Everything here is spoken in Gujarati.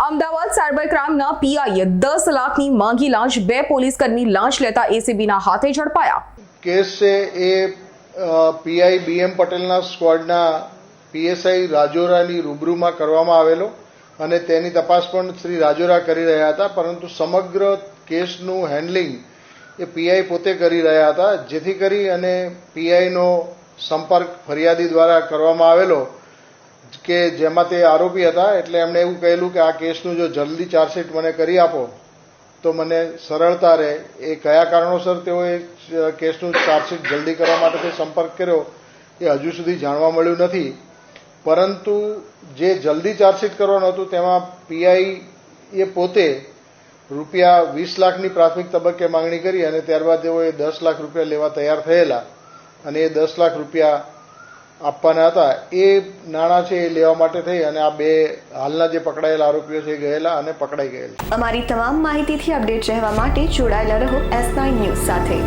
અમદાવાદ સાયબર ક્રાઇમના પીઆઈએ દસ લાખની માંગી લાંચ બે પોલીસ કર્મી લાંચ લેતા એસીબીના હાથે ઝડપાયા. કેસ એ પીઆઈ બીએમ પટેલના સ્ક્વોડના પીએસઆઈ રાજોરાની રૂબરૂમાં કરવામાં આવેલો અને તેની તપાસ પણ શ્રી રાજોરા કરી રહ્યા હતા, પરંતુ સમગ્ર કેસનું હેન્ડલિંગ એ પીઆઈ પોતે કરી રહ્યા હતા, જેથી કરી અને પીઆઈનો સંપર્ક ફરિયાદી દ્વારા કરવામાં આવેલો કે જેમાં તે આરોપી હતા, એટલે એમણે એવું કહેલું કે આ કેસનું જો જલ્દી ચાર્જશીટ મને કરી આપો, તો મને સરળતા રહે. એ કયા કારણોસર તેઓએ કેસનું ચાર્જશીટ જલ્દી કરવા માટે તે સંપર્ક કર્યો, એ હજુ સુધી જાણવા મળ્યું નથી. પરંતુ જે જલ્દી ચાર્જશીટ કરવાનું હતું, તેમાં પીઆઈ એ પોતે રૂપિયા વીસ લાખની પ્રાથમિક તબક્કે માંગણી કરી અને ત્યારબાદ તેઓએ દસ લાખ રૂપિયા લેવા તૈયાર થયેલા. અને એ દસ લાખ રૂપિયા આપવાના હતા. એ નાણાં છે એ લેવા માટે થઈ અને આ બે હાલના જે પકડાયેલા આરોપીઓ છે ગયેલા અને પકડાઈ ગયેલા. અમારી તમામ માહિતીથી અપડેટ રહેવા માટે જોડાયેલા રહો એસ નાઇન ન્યૂઝ સાથે.